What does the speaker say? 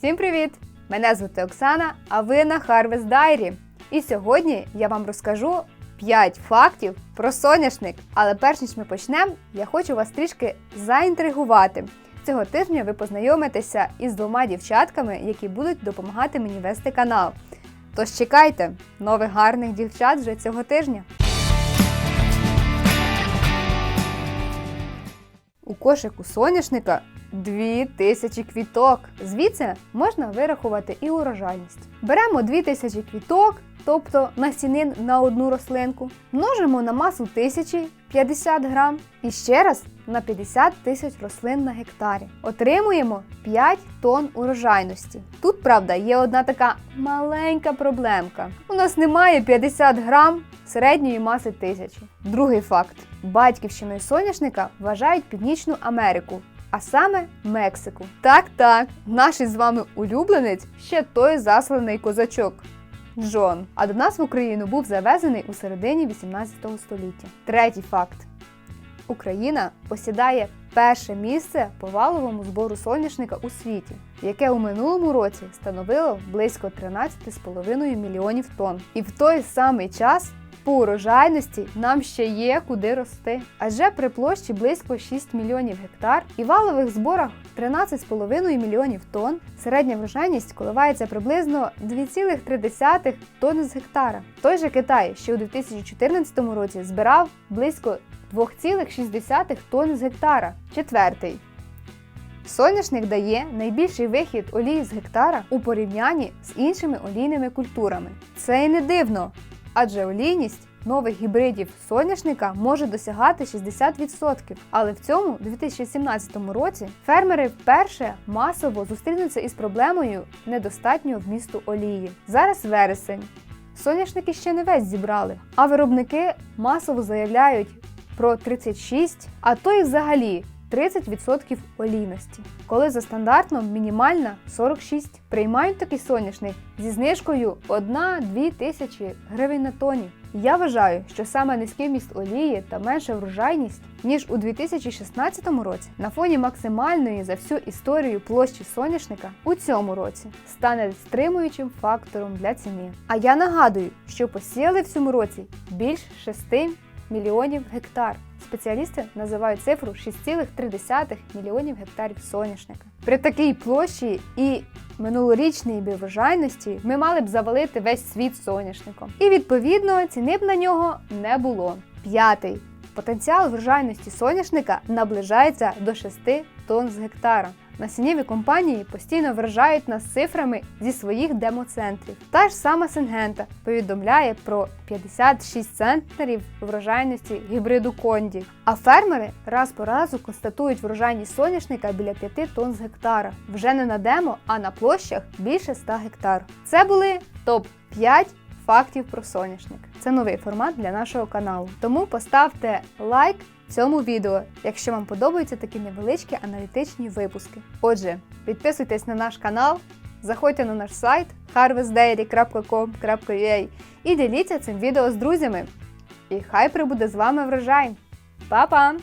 Всім привіт! Мене звати Оксана, а ви на Harvest Diary. І сьогодні я вам розкажу 5 фактів про соняшник. Але перш ніж ми почнемо, я хочу вас трішки заінтригувати. Цього тижня ви познайомитеся із двома дівчатками, які будуть допомагати мені вести канал. Тож чекайте нових гарних дівчат вже цього тижня. У кошику соняшника 2000 квіток. Звідси можна вирахувати і урожайність. Беремо 2000 квіток, тобто насінин на одну рослинку, множимо на масу тисячі 50 грам і ще раз на 50 тисяч рослин на гектарі. Отримуємо 5 тонн урожайності. Тут, правда, є одна така маленька проблемка. У нас немає 50 грам середньої маси тисячі. Другий факт: батьківщиною соняшника вважають Північну Америку. А саме Мексику. Так, так, наш із вами улюбленець ще той засланий козачок. Джон. А до нас в Україну був завезений у середині 18 століття. Третій факт: Україна посідає перше місце по валовому збору соняшника у світі, яке у минулому році становило близько 13,5 мільйонів тонн. І в той самий час по урожайності нам ще є куди рости. Адже при площі близько 6 мільйонів гектар і валових зборах 13,5 мільйонів тонн середня врожайність коливається приблизно 2,3 тонни з гектара. Той же Китай, що у 2014 році збирав близько 2,6 тонн з гектара. Четвертий. Соняшник дає найбільший вихід олії з гектара у порівнянні з іншими олійними культурами. Це і не дивно, адже олійність нових гібридів соняшника може досягати 60%. Але в цьому 2017 році фермери вперше масово зустрінуться із проблемою недостатнього вмісту олії. Зараз вересень. Соняшники ще не весь зібрали, а виробники масово заявляють про 36, а то й взагалі 30% олійності, коли за стандартом мінімальна 46. Приймають такий соняшник зі знижкою 1-2 тисячі гривень на тоні. Я вважаю, що саме низький олії та менша врожайність, ніж у 2016 році, на фоні максимальної за всю історію площі соняшника у цьому році стане стримуючим фактором для ціни. А я нагадую, що посіяли в цьому році більш 6 мільйонів гектар. Спеціалісти називають цифру 6,3 мільйонів гектарів соняшника. При такій площі і минулорічній врожайності ми мали б завалити весь світ соняшником. І відповідно ціни б на нього не було. П'ятий. Потенціал врожайності соняшника наближається до 6 тонн з гектара. Насіннєві компанії постійно вражають нас цифрами зі своїх демоцентрів. Та ж сама Сингента повідомляє про 56 центнерів врожайності гібриду Конді. А фермери раз по разу констатують врожайність соняшника біля 5 тонн з гектара. Вже не на демо, а на площах більше 100 гектар. Це були топ 5 фактів про соняшник. Це новий формат для нашого каналу. Тому поставте лайк цьому відео, якщо вам подобаються такі невеличкі аналітичні випуски. Отже, підписуйтесь на наш канал, заходьте на наш сайт harvestdairy.com.ua і діліться цим відео з друзями. І хай прибуде з вами врожай! Па-па!